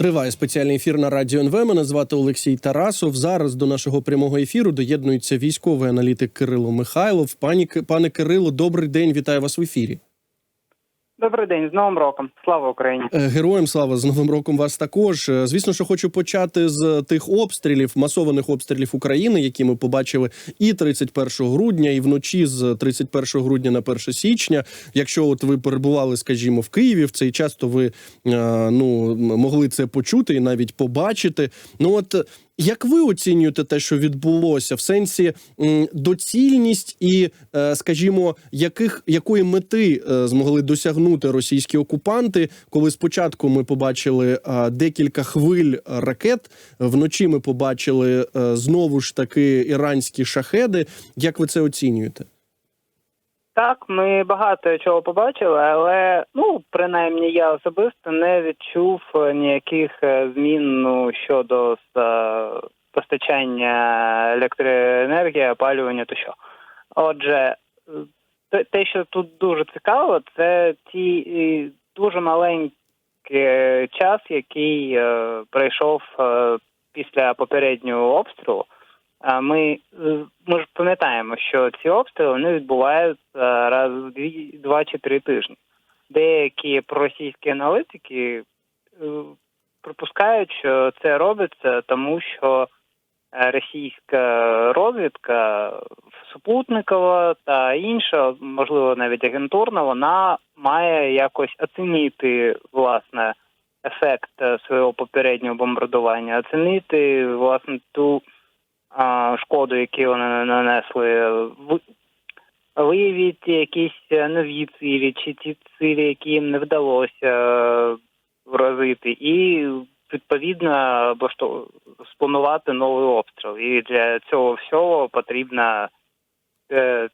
Триває спеціальний ефір на радіо НВ. Мене звати Олексій Тарасов. Зараз до нашого прямого ефіру доєднується військовий аналітик Кирило Михайлов. Пані пане Кирило, добрий день. Вітаю вас в ефірі. Добрий день, з Новим роком. Слава Україні. Е, Героям слава з Новим роком вас також. Е, Звісно, що хочу почати з тих обстрілів, масованих обстрілів України, які ми побачили і 31 грудня, і вночі з 31 грудня на 1 січня. Якщо от ви перебували, скажімо, в Києві в цей час, то ви е, ну могли це почути і навіть побачити. Ну от як ви оцінюєте те, що відбулося, в сенсі доцільність і, е, скажімо, яких якої мети е, змогли досягнути російські окупанти, коли спочатку ми побачили е, декілька хвиль ракет, вночі ми побачили знову ж таки іранські шахеди. Як ви це оцінюєте? Так, ми багато чого побачили, але ну принаймні я особисто не відчув е, ніяких е, змін ну, щодо е, постачання електроенергії, опалювання тощо. Отже, те- що тут дуже цікаво, це ті дуже маленький е, час, який пройшов після попереднього обстрілу. Ми, е, ми ж пам'ятаємо, що ці обстріли вони відбуваються раз в дві, два чи три тижні. Деякі проросійські аналітики е, припускають, що це робиться тому, що е, російська розвідка супутникова та інша, можливо, навіть агентурна, вона має якось оцінити власне ефект свого попереднього бомбардування, оцінити власне ту шкоду, яку вони нанесли, ви- виявити якісь нові цілі, чи ті цілі, які їм не вдалося е, вразити, і відповідно спланувати новий обстріл. І для цього всього потрібно е,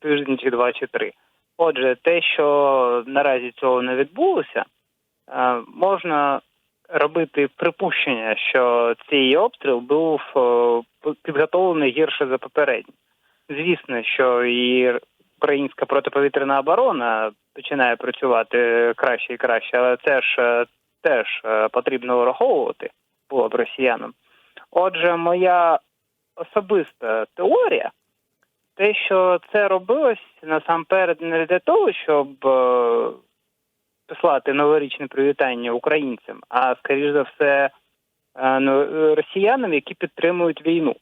тиждень чи два чи три. Отже, те, що наразі цього не відбулося, е, можна робити припущення, що цей обстріл був е, підготовлений гірше за попередній. Звісно, що і українська протиповітряна оборона починає працювати краще і краще, але це ж е, теж е, потрібно враховувати було б росіянам. Отже, моя особиста теорія, те, що це робилось насамперед не для того, щоб послати новорічне привітання українцям, а скоріш за все е, ну, росіянам, які підтримують війну.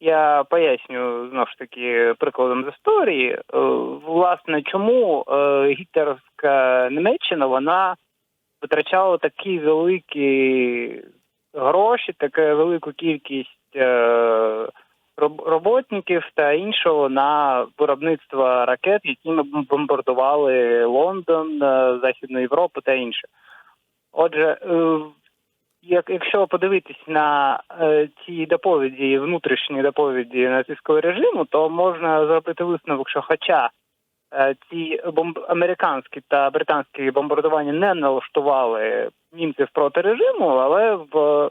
Я поясню знову ж таки прикладом з історії. Е, Власне, чому е, гітлерівська Німеччина вона витрачала такі великі гроші, таку велику кількість роботників та іншого на виробництво ракет, якими бом- бомбардували Лондон, е, Західну Європу та інше. Отже, е, як якщо подивитись на е, ці доповіді, внутрішні доповіді нацистського режиму, то можна зробити висновок, що хоча ці бомб американські та британські бомбардування не налаштували німців проти режиму, але в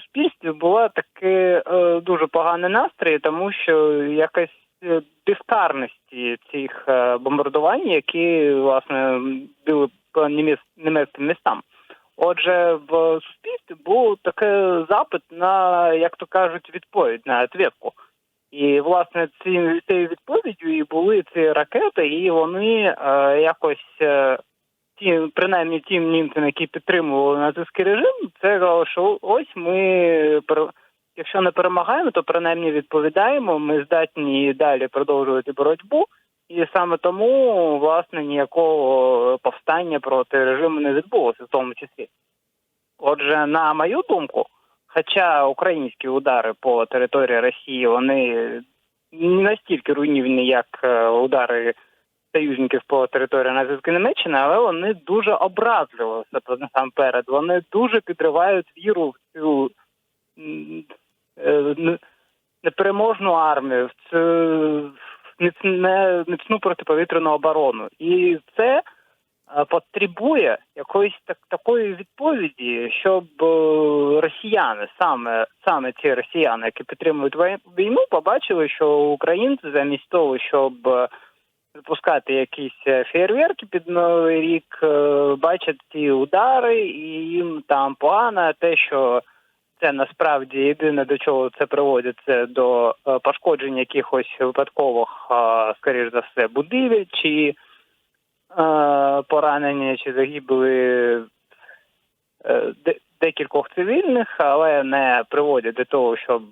суспільстві була таке дуже поганий настрій, тому що якась е, безкарності цих е, бомбардувань, які власне били по німець- німецьким містам. Отже, в суспільстві був такий запит на, як то кажуть, відповідь на відповідку. І власне ці цією відповіддю і були ці ракети, і вони е, якось е, ті, принаймні ті німцям, які підтримували нацистський режим, це казали, що ось ми якщо не перемагаємо, то принаймні відповідаємо. Ми здатні далі продовжувати боротьбу. І саме тому власне ніякого повстання проти режиму не відбулося, в тому числі. Отже, на мою думку, хоча українські удари по території Росії вони не настільки руйнівні, як е, удари союзників по території нацистської Німеччини, але вони дуже образливо насамперед. Вони дуже підривають віру в цю е, непереможну армію, в цю міцну протиповітряну оборону. І це е, потребує якоїсь так, такої відповіді, щоб е, росіяни, саме саме ці росіяни, які підтримують війну, побачили, що українці замість того, щоб запускати якісь е, фейерверки під новий рік, е, бачать ці удари, і їм там погано те, що це насправді єдине до чого це приводить, це до е, пошкоджень якихось випадкових, скоріш за все, будівель чи поранення, чи загибли декількох цивільних, але не приводять до того, щоб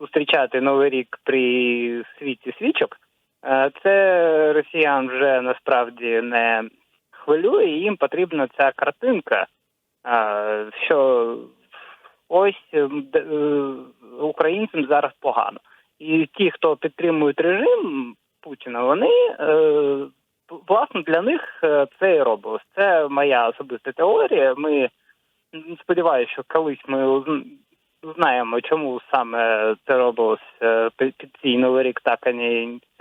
зустрічати новий рік при світі свічок. Е, Це росіян вже насправді не хвилює, їм потрібна ця картинка, е, що ось е, українцям зараз погано. І ті, хто підтримують режим Путіна, вони власне для них це і робилось. Це моя особиста теорія. Ми сподіваюся, що колись ми знаємо, чому саме це робилось е, під цей новий рік, так а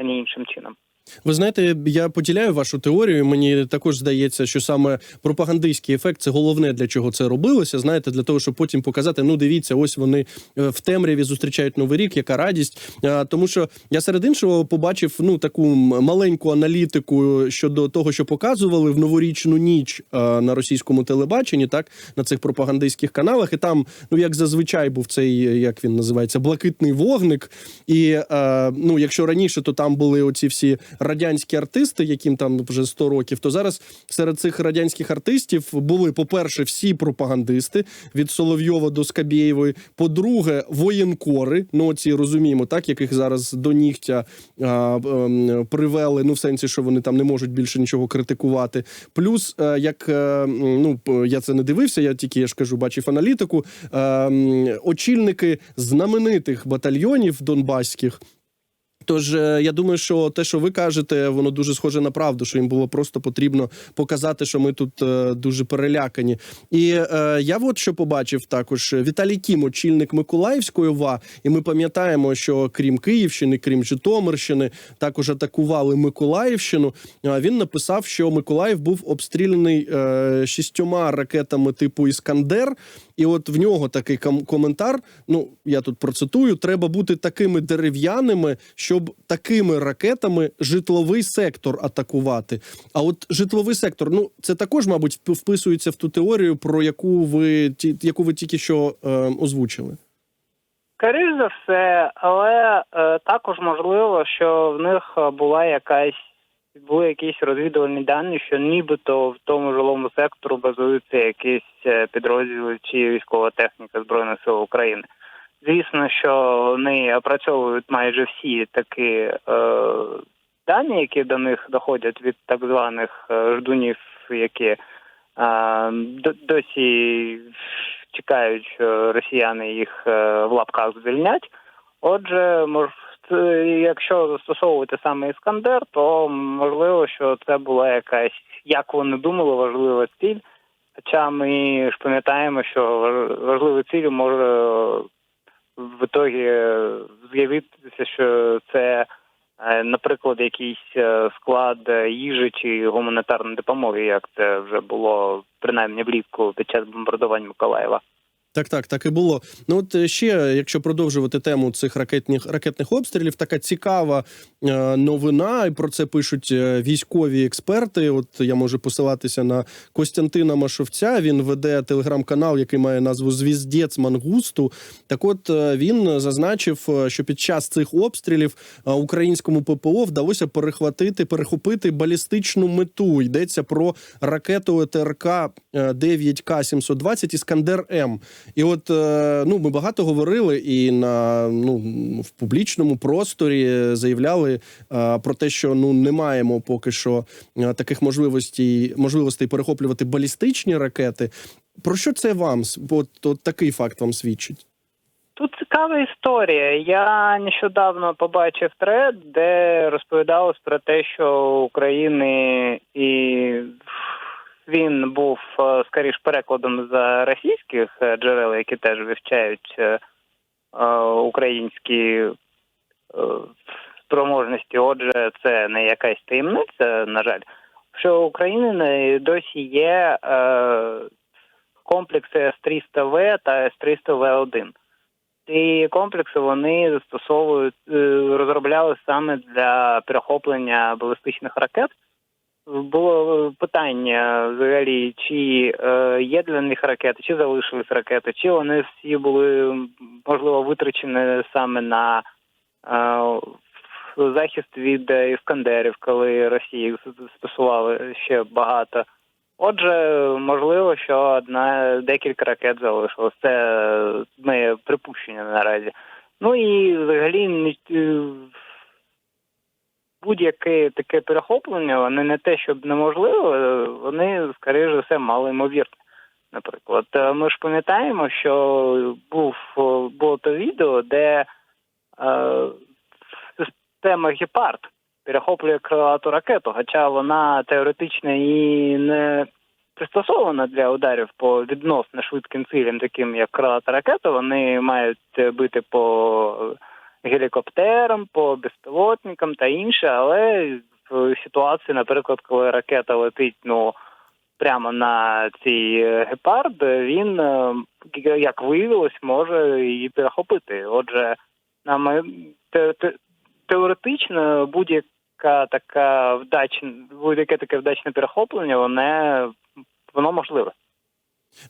не іншим чином. Ви знаєте, я поділяю вашу теорію. Мені також здається, що саме пропагандистський ефект це головне для чого це робилося. Знаєте, для того, щоб потім показати: ну дивіться, ось вони е, в темряві зустрічають новий рік, яка радість. Е, Тому що я серед іншого побачив ну таку маленьку аналітику щодо того, що показували в новорічну ніч е, на російському телебаченні, так на цих пропагандистських каналах. І там, ну як зазвичай, був цей е, як він називається, блакитний вогник. І е, ну, якщо раніше, то там були оці всі радянські артисти, яким там вже 100 років, то зараз серед цих радянських артистів були, по-перше, всі пропагандисти від Соловйова до Скабєєвої. По-друге, воєнкори. Ну, ці розуміємо, так яких зараз до нігтя а, ем, привели. Ну, в сенсі, що вони там не можуть більше нічого критикувати. Плюс, е, як е, м, ну я це не дивився, я тільки я ж кажу, бачив аналітику. е, м, очільники знаменитих батальйонів донбаських. Тож е, я думаю, що те, що ви кажете, воно дуже схоже на правду, що їм було просто потрібно показати, що ми тут е, дуже перелякані. І е, я от що побачив також Віталій Кім, очільник Миколаївської ОВА, і ми пам'ятаємо, що крім Київщини, крім Житомирщини, також атакували Миколаївщину. Він написав, що Миколаїв був обстріляний е, шістьома ракетами типу Іскандер. І от в нього такий ком- коментар. Ну я тут процитую: треба бути такими дерев'яними, щоб такими ракетами житловий сектор атакувати. А от житловий сектор, ну це також, мабуть, вписується в ту теорію, про яку ви ті, яку ви тільки що е, озвучили. Скоріш за все, але е, також можливо, що в них була якась були якісь розвідувальні дані, що нібито в тому жилому сектору базуються якісь е, підрозділи чи військова техніка збройних сил України. Звісно, що вони опрацьовують майже всі такі е, дані, які до них доходять від так званих е, ждунів, які е, досі чекають, що росіяни їх е, в лапках звільнять. Отже, мож, якщо застосовувати саме іскандер, то можливо, що це була якась, як вони думали, важлива ціль. Хоча ми ж пам'ятаємо, що важ- важливою ціллю може в ітогі з'явитися, що це, е, наприклад, якийсь е, склад е, їжі чи гуманітарної допомоги, як це вже було принаймні влітку під час бомбардувань Миколаєва. Так, так, так і було. Ну от е, ще, якщо продовжувати тему цих ракетних ракетних обстрілів, така цікава е, новина, і про це пишуть е, військові експерти. От я можу посилатися на Костянтина Машовця. Він веде телеграм-канал, який має назву Звіздець Мангусту. Так, от він зазначив, що під час цих обстрілів українському ППО вдалося перехватити, перехопити балістичну мету. Йдеться про ракету ТРК 9К 720 Іскандер М. І от е, ну ми багато говорили і на ну в публічному просторі заявляли е, про те, що ну не маємо поки що е, таких можливостей можливостей перехоплювати балістичні ракети. Про що це вам от, от такий факт вам свідчить? Тут цікава історія. Я нещодавно побачив тред, де розповідалось про те, що України і він був е, скоріш перекладом за російських е, джерел, які теж вивчають е, українські спроможності. Отже, це не якась таємниця, на жаль, що України досі є комплекси С-300В та С-300В1. ці комплекси вони застосовують розробляли саме для перехоплення балістичних ракет. Було питання взагалі, чи е, є для них ракети, чи залишились ракети, чи вони всі були можливо витрачені саме на е, захист від е, іскандерів, коли Росія їх ще багато. Отже, можливо, що одна декілька ракет залишилось. Це е, моє припущення наразі. Ну і взагалі е, будь-яке таке перехоплення, вони не те, щоб неможливо, е, вони, скоріш за все, мало ймовірне. Наприклад, Е, ми ж пам'ятаємо, що був е, було то відео, де е, система Гепард перехоплює крилату ракету, хоча вона теоретично і не пристосована для ударів по відносно швидким цілям, таким як крилата ракета. Вони мають бити по гелікоптерам, по безпілотникам та інше, але в ситуації, наприклад, коли ракета летить, ну. Прямо на цей е, гепард він, е, як виявилось, може її перехопити. Отже, на ме- те- те- теоретично будь-яка така вдачна, будь-яке таке вдачне перехоплення, воно, воно можливе.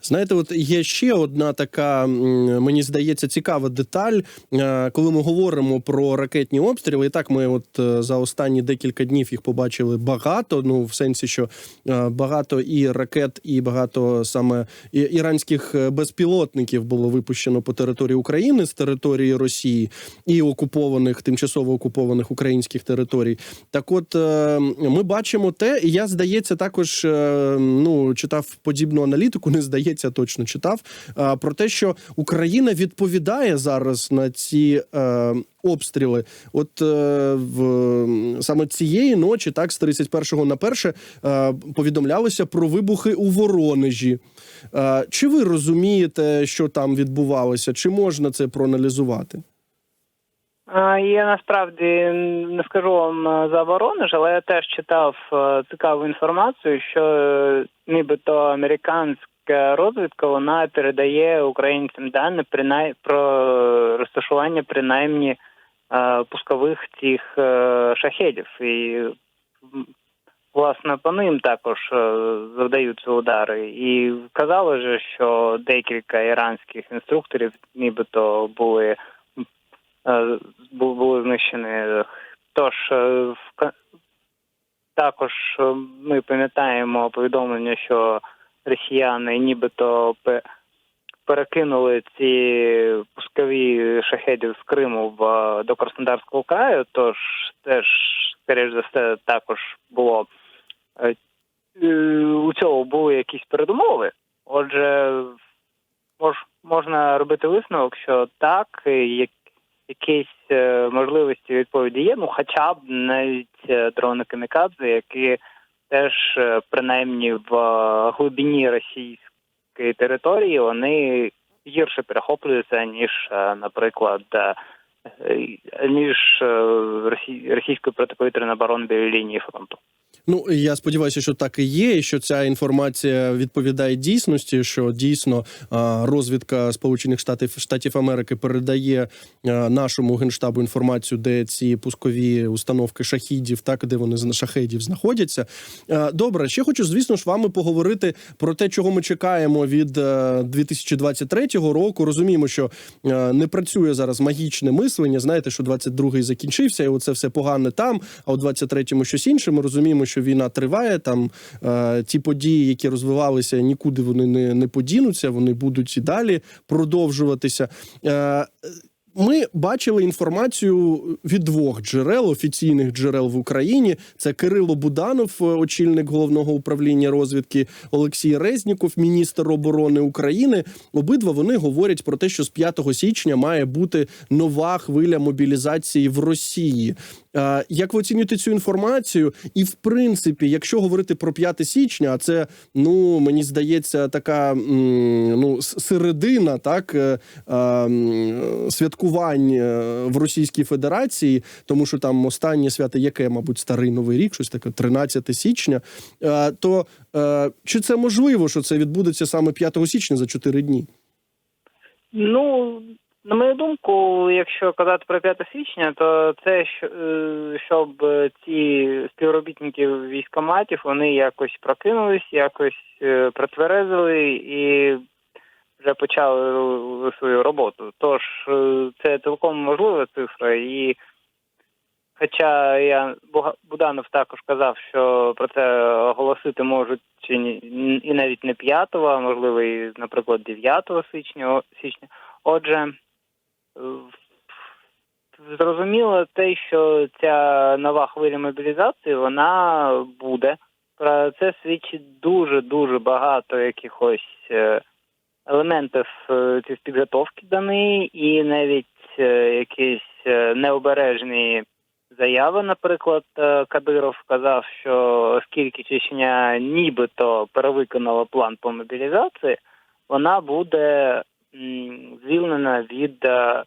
Знаєте, от є ще одна така, мені здається, цікава деталь. Е, Коли ми говоримо про ракетні обстріли, і так ми от е, за останні декілька днів їх побачили багато. Ну, в сенсі, що е, багато і ракет, і багато саме іранських безпілотників було випущено по території України з території Росії і окупованих, тимчасово окупованих українських територій. Так, от ми бачимо те, і я здається, також ну читав подібну аналітику, не здається, точно читав е, про те, що Україна відповідає зараз на ці е, обстріли. От е, в саме цієї ночі, так з 31 на 1 е, повідомлялося про вибухи у Воронежі. Е, чи ви розумієте, що там відбувалося? Чи можна це проаналізувати? Я насправді не скажу вам е, за Воронеж, але я теж читав е, цікаву інформацію, що нібито американська розвідка вона передає українцям дані принай... про розташування принаймні е, пускових цих е, шахедів. І власне по ним також е, завдаються удари. І вказали же, що декілька іранських інструкторів нібито були е, були знищені. Тож е, також е, ми пам'ятаємо повідомлення, що росіяни нібито пе- перекинули ці пускові шахедів з Криму в е, до Краснодарського краю. Тож теж, скоріш за все, також було е, е, у цього були якісь передумови. Отже, мож, можна робити висновок, що так, як якісь можливості відповіді є, ну хоча б навіть дрони камікадзе, які теж е, принаймні в е, глибині російської території вони гірше перехоплюються, ніж, е, наприклад, ніж російської протиповітряної оборони біля лінії фронту. Ну я сподіваюся, що так і є, і що ця інформація відповідає дійсності. Що дійсно розвідка Сполучених Штатів Штатів Америки передає нашому генштабу інформацію, де ці пускові установки шахідів, так де вони шахедів знаходяться. Добре, ще хочу, звісно ж, вами поговорити про те, чого ми чекаємо від е, 2023 року. Розуміємо, що е, не працює зараз магічне мислення. Знаєте, що 22-й закінчився, і оце все погане там. А у 23-му щось інше. Ми розуміємо, що війна триває. Там е, ті події, які розвивалися, нікуди вони не, не подінуться. Вони будуть і далі продовжуватися. Е, ми бачили інформацію від двох джерел, офіційних джерел в Україні. Це Кирило Буданов, е, очільник головного управління розвідки, Олексій Резніков, міністр оборони України. Обидва вони говорять про те, що з 5 січня має бути нова хвиля мобілізації в Росії. Е, Як ви оцінюєте цю інформацію? І в принципі, якщо говорити про 5 січня, а це ну мені здається, така ну середина, так е, е, святкувань в Російській Федерації, тому що там останнє свято, яке, мабуть, старий новий рік, щось таке 13 січня. То чи це можливо, що це відбудеться саме 5 січня за 4 дні? Ну на мою думку, якщо казати про 5 січня, то це е, щоб ці співробітники військоматів вони якось прокинулись, якось е, протверезили і вже почали свою роботу. Тож е, це цілком можлива цифра, і хоча я Буданов також казав, що про це оголосити можуть чи ні, і навіть не 5, а можливо, і, наприклад, 9 січня. січня. Отже, зрозуміло те, що ця нова хвиля мобілізації вона буде. Про це свідчить дуже дуже багато якихось е, елементів е, цієї підготовки до і навіть е, якісь е, необережні заяви. Наприклад, е, Кадиров сказав, що оскільки Чечня нібито перевиконала план по мобілізації, вона буде звільнена від е,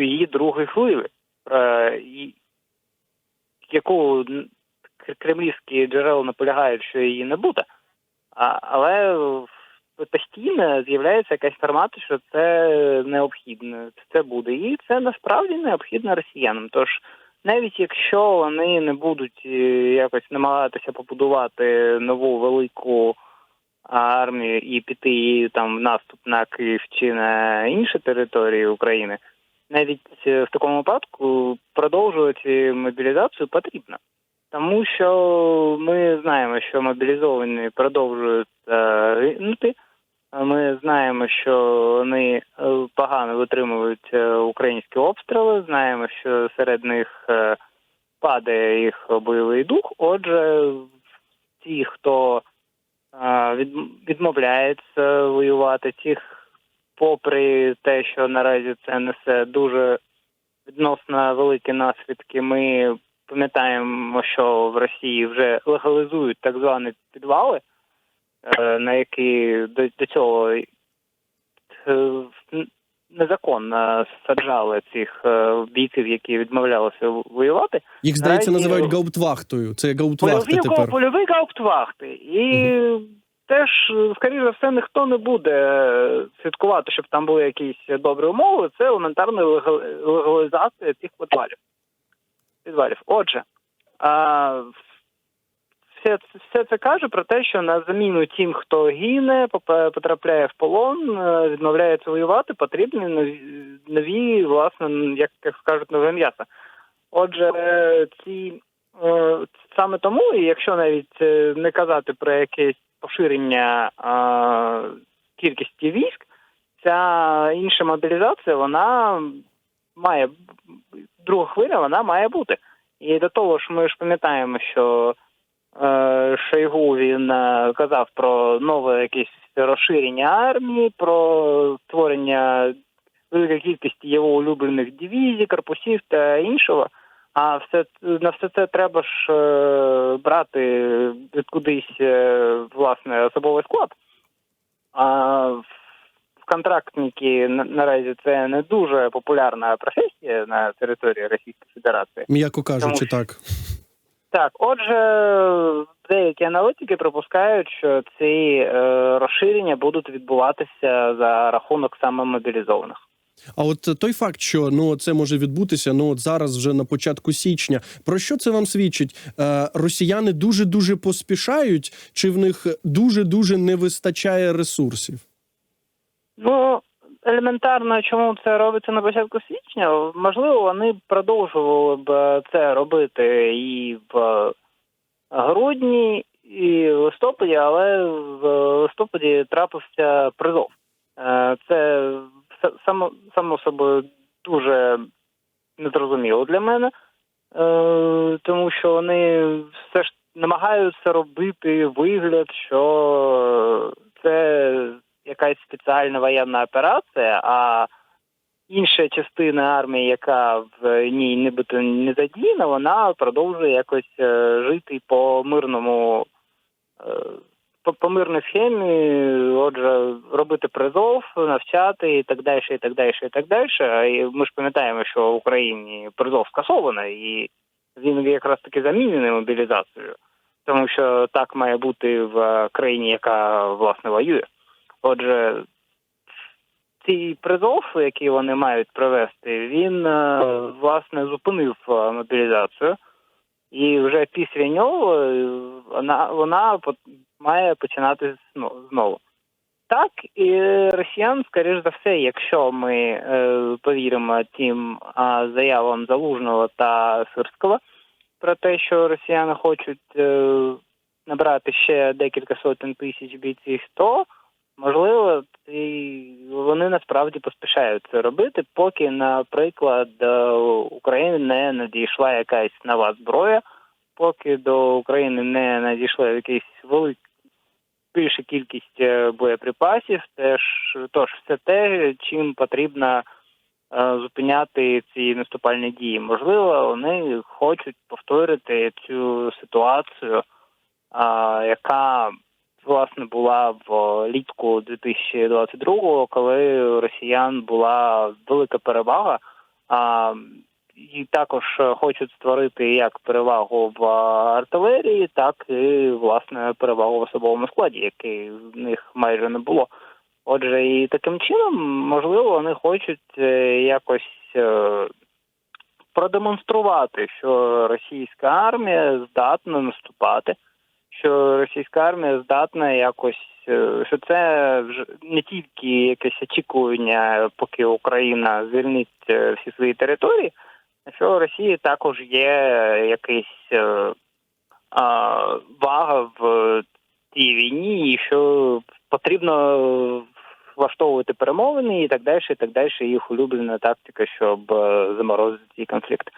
її другої хвилі, яку кремлівські джерела наполягають, що її не буде. Але постійно з'являється якась інформація, що це необхідно, це буде. І це насправді необхідно росіянам. Тож навіть якщо вони не будуть е, якось намагатися побудувати нову велику армію і піти її там в наступ на Київ чи на інші території України, навіть е, в такому випадку продовжувати мобілізацію потрібно. Тому що ми знаємо, що мобілізовані продовжують гинути. Ми знаємо, що вони е, погано витримують е, українські обстріли. Знаємо, що серед них падає їх бойовий дух. Отже, ті, хто відмовляється воювати, ті, попри те, що наразі це несе дуже відносно великі наслідки, ми пам'ятаємо, що в Росії вже легалізують так звані підвали, е, на які до, цього е, незаконно саджали цих е, бійців, які відмовлялися воювати. Їх здається, Наразі- називають гауптвахтою. Це гауптвахти Польові, тепер. польові гауптвахти. І теж, скоріше за все, ніхто не буде е, слідкувати, щоб там були якісь добрі умови. Це елементарна легал- легалізація цих підвалів. підвалів. Отже, а, все, все це каже про те, що на заміну тим, хто гине, потрапляє в полон, е, відмовляється воювати, потрібні нові, власне, як, як кажуть, нове м'ясо. Отже, е, ці е, саме тому, і якщо навіть не казати про якесь поширення кількості військ, ця інша мобілізація, вона має друга хвиля, вона має бути. І до того ж, ми ж пам'ятаємо, що Шойгу він е, казав про нове якесь розширення армії, про створення великої кількості його улюблених дивізій, корпусів та іншого. А все на все це треба ж е, брати від кудись е, власне особовий склад. А в в контрактники наразі це не дуже популярна професія на території Російської Федерації. М'яко кажучи, Тому так. Так, отже, деякі аналітики припускають, що ці е, розширення будуть відбуватися за рахунок саме мобілізованих. А от той факт, що ну це може відбутися, ну от зараз, вже на початку січня. Про що це вам свідчить? Е, росіяни дуже дуже поспішають, чи в них дуже дуже не вистачає ресурсів? Ну, елементарно, чому це робиться на початку січня? Можливо, вони продовжували б е, це робити і в е, грудні, і в листопаді, але в листопаді трапився призов. Е, Це само, само собою дуже незрозуміло для мене, тому що вони все ж намагаються робити вигляд, що це якась спеціальна воєнна операція, а інша частина армії, яка в ній нібито не задіяна, вона продовжує якось е, жити по мирному. е, По, по мирній схемі, отже, робити призов, навчати і так далі, і так далі, і так далі. І ми ж пам'ятаємо, що в Україні призов скасовано, і він якраз таки замінений мобілізацією, тому що так має бути в країні, яка власне воює. Отже, цей призов, який вони мають провести, він е, власне зупинив е, мобілізацію, і вже після нього е, вона, вона має починати зно- знову. Так, і росіян, скоріш за все, якщо ми повіримо тим заявам Залужного та Сирського про те, що росіяни хочуть набрати ще декілька сотень тисяч бійців, то можливо і вони насправді поспішають це робити, поки, наприклад, до України не надійшла якась нова зброя, поки до України не надійшла якась велика більша кількість е, боєприпасів, теж тож все те, чим потрібно е, зупиняти ці наступальні дії. Можливо, вони хочуть повторити цю ситуацію, яка власне була в літку 2022-го, коли росіян була велика перевага. А, і також хочуть створити як перевагу в артилерії, так і власне перевагу в особовому складі, який в них майже не було. Отже, і таким чином, можливо, вони хочуть е, якось е, продемонструвати, що російська армія здатна наступати, що російська армія здатна якось, е, що це не тільки якесь очікування, поки Україна звільнить е, всі свої території, а що Росії також є якийсь е, а, вага в цій війні, і що потрібно влаштовувати перемовини і так далі, і так далі. Їх улюблена тактика, щоб заморозити цей конфлікт.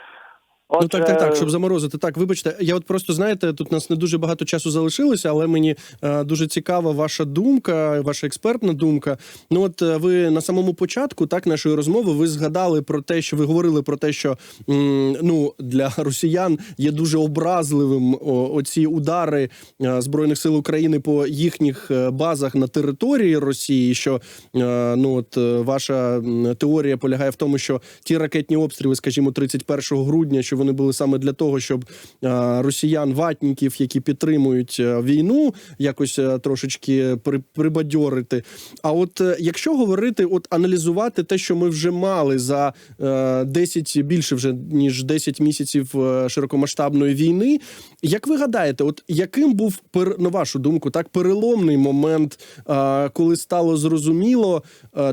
Ну так, так, так, щоб заморозити. Так, вибачте, я от просто знаєте, тут нас не дуже багато часу залишилося, але мені е, дуже цікава ваша думка, ваша експертна думка. Ну, от е, ви на самому початку так нашої розмови ви згадали про те, що ви говорили про те, що м, ну для росіян є дуже образливим о, оці удари е, збройних сил України по їхніх е, базах на території Росії. Що е, ну от е, ваша теорія полягає в тому, що ті ракетні обстріли, скажімо, 31 грудня, що вони були саме для того, щоб е, росіян, ватників, які підтримують е, війну, якось е, трошечки при, прибадьорити. А от якщо говорити, от аналізувати те, що ми вже мали за е, 10, більше вже ніж 10 місяців широкомасштабної війни, як ви гадаєте, от яким був на вашу думку, так переломний момент, коли стало зрозуміло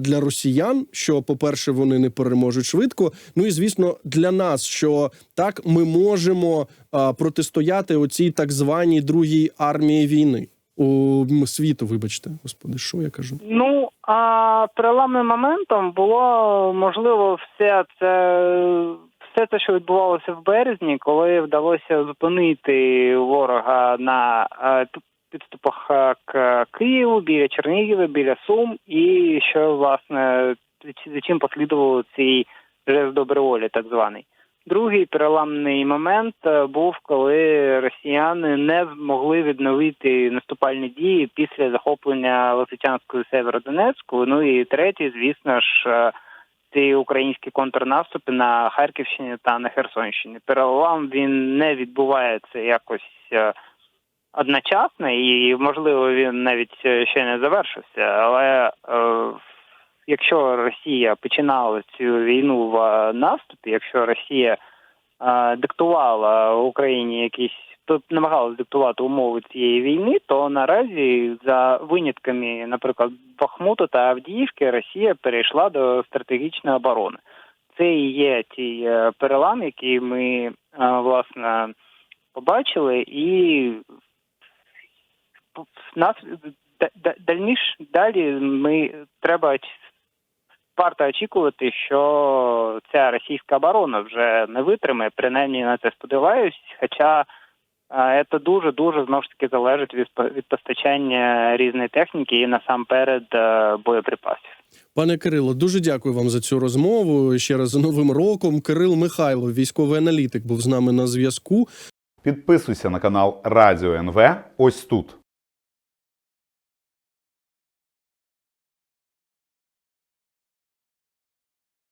для росіян, що, по-перше, вони не переможуть швидко. Ну і звісно, для нас, що так ми можемо протистояти оцій так званій другій армії війни у світу. Вибачте, господи, що я кажу? Ну а переламним моментом було можливо все це. Все те, що відбувалося в березні, коли вдалося зупинити ворога на підступах к Києву, біля Чернігова, біля Сум, і що власне за чим послідував цей жест доброї волі, так званий. Другий переламний момент е, був, коли росіяни не змогли відновити наступальні дії після захоплення Лисичанської Северодонецьку. Ну і третій, звісно ж, е, ці українські контрнаступи на Харківщині та на Херсонщині. Перелам він не відбувається якось е, одночасно, і можливо він навіть ще не завершився. Але якщо Росія починала цю війну в е, наступі, якщо Росія е, диктувала Україні якісь то намагалась диктувати умови цієї війни, то наразі за винятками, наприклад, Бахмуту та Авдіївки, Росія перейшла до стратегічної оборони. Це і є ті е, перелам, які ми е, власне побачили, і нас дальніш далі ми треба варто очікувати, що ця російська оборона вже не витримає, принаймні на це сподіваюсь. Хоча е, це дуже дуже знову ж таки залежить від від постачання різної техніки і насамперед е, боєприпасів. Пане Кирило, дуже дякую вам за цю розмову. Ще раз з новим роком. Кирил Михайлов, військовий аналітик, був з нами на зв'язку. Підписуйся на канал Радіо НВ ось тут.